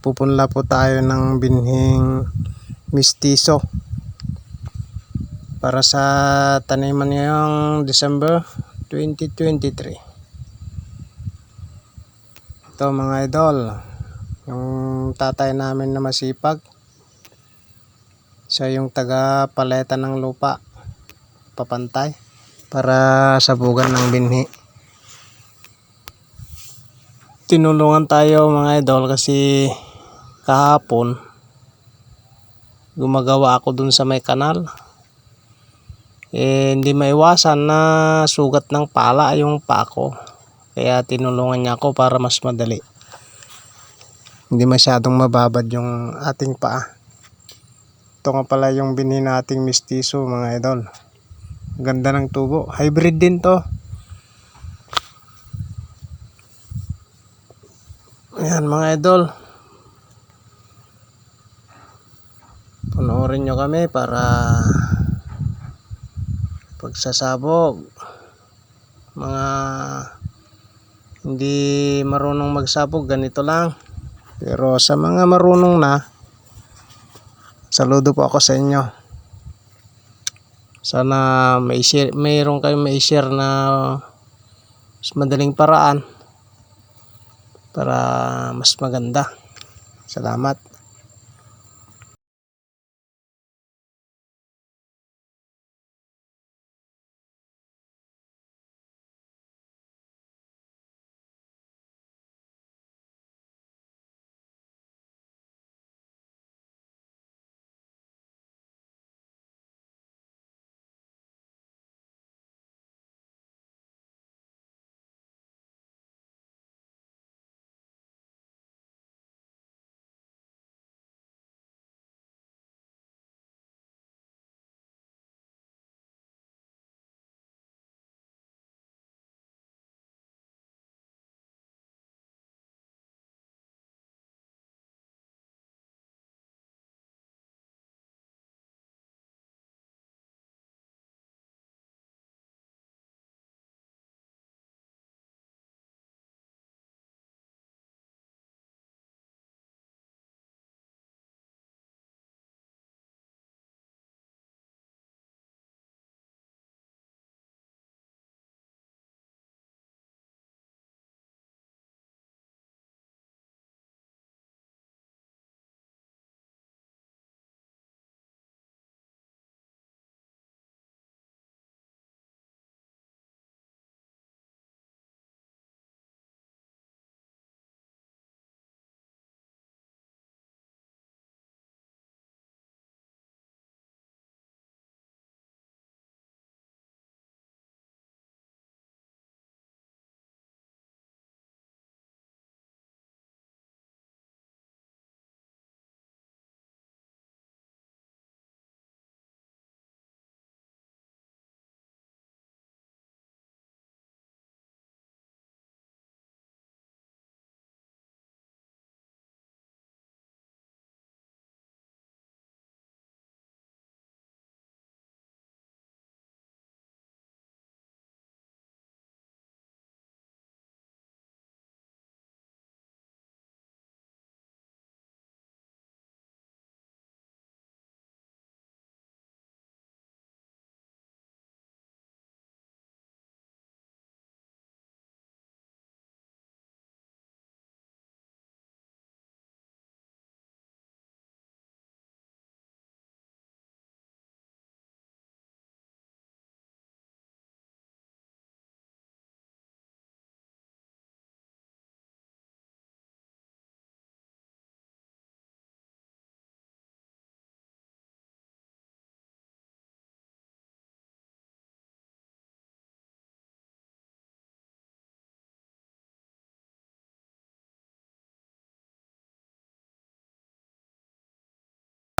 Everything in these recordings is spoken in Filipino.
magpupunla po tayo ng binhing mistiso para sa taniman ngayong December 2023 ito mga idol yung tatay namin na masipag. Siya yung taga paleta ng lupa papantay para sabugan ng binhi. Tinulungan tayo mga idol kasi kahapon gumagawa ako dun sa may kanal. Eh hindi maiwasan na sugat ng pala yung pako kaya tinulungan niya ako para mas madali. Hindi masyadong mababad yung ating paa. Ito nga pala yung binhi nating mistiso mga idol. Ganda ng tubo. Hybrid din to. Ayan mga idol. Panoorin nyo kami para pagsasabog. Mga hindi marunong magsabog, ganito lang. Pero sa mga marunong na, saludo po ako sa inyo. Sana may share, mayroon kayong may share na mas madaling paraan para mas maganda. Salamat.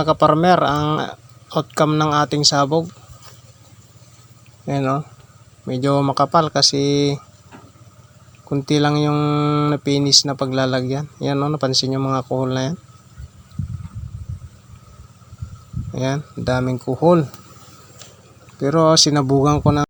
Mga ang outcome ng ating sabog. Ayan o. Medyo makapal kasi kunti lang yung napinis na paglalagyan. Ayan o, napansin yung mga kuhol na yan. Ayan, daming kuhol. Pero sinabugan ko na